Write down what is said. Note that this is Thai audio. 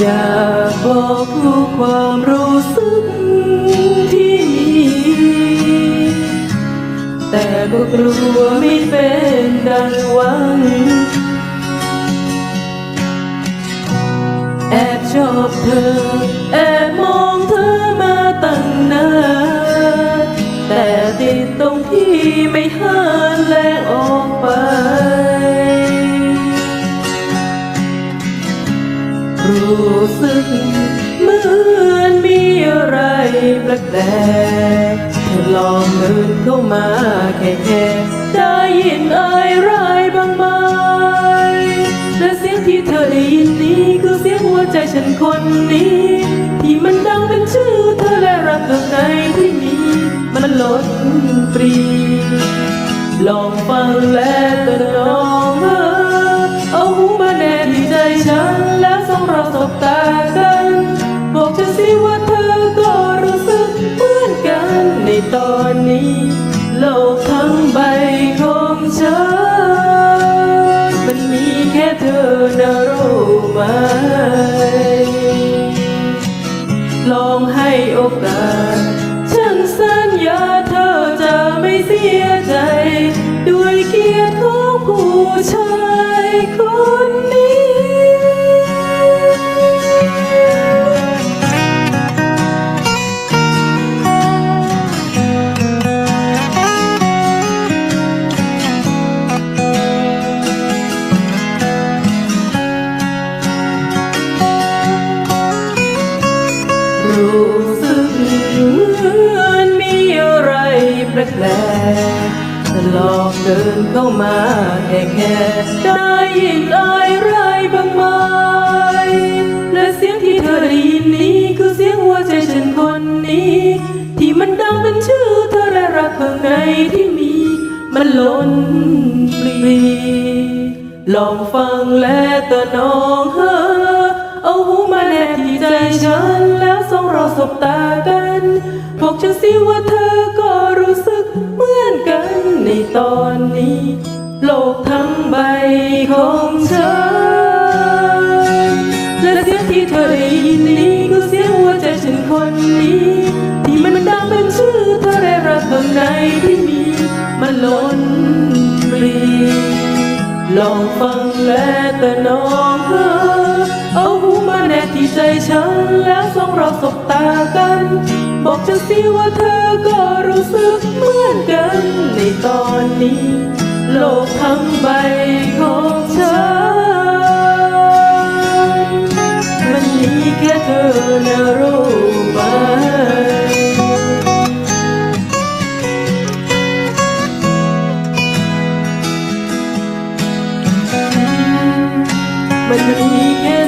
อยากบอกทุกความรู้สึกที่มี แต่ก็กลัวไม่เป็นดังหวัง แอบชอบเธอ แอบมองเธอมาตั้งนานแต่ติดตรงที่ไม่ห้า รู้สึกเหมือนมีอะไรแปลกๆเธอลองเดินเข้ามาแค่แค่ได้ยินอายรายบางไหมและเสียงที่เธอได้ยินนี้คือเสียงหัวใจฉันคนนี้ ที่มันดังเป็นชื่อเธอและรักข้างในที่มีมันลดปรี ลองฟังและ นะรู้ไหม ลองให้โอกาส ฉันสัญญาเธอจะไม่เสียใจ ด้วยเกียรติของผู้ชาย แปลกแต่ลองเดินเข้ามาแค่แค่ได้ยินอายไรบางไหมและเสียงที่เธอได้ยินนี้คือเสียงหัวใจฉันคนนี้ ที่มันดังเป็นชื่อเธอและรักข้างในที่มี มันล้นปลีลองฟังและตะนองเฮอเอาหูมาแนบที่ใจฉันแล้วสองเราสบตากันบอกฉันสิว่าเธอก็ ตอนนี้ โลกทั้งใบของฉันและเสียงที่เธอได้ยินนี้คือเสียงหัวใจฉันคนนี้ ที่มันดังเป็นชื่อเธอได้รักข้างในที่มีมันล้นปรีลองฟังและตะนองเธอเอาหูมาแนบที่ใจฉันแล้วสองเราสบตากัน บอกฉันสิว่าเธอก็รู้สึกเหมือนกัน ในตอนนี้ โลกทั้งใบของฉัน มันมีแค่เธอนะรู้ไหมมันมีแค่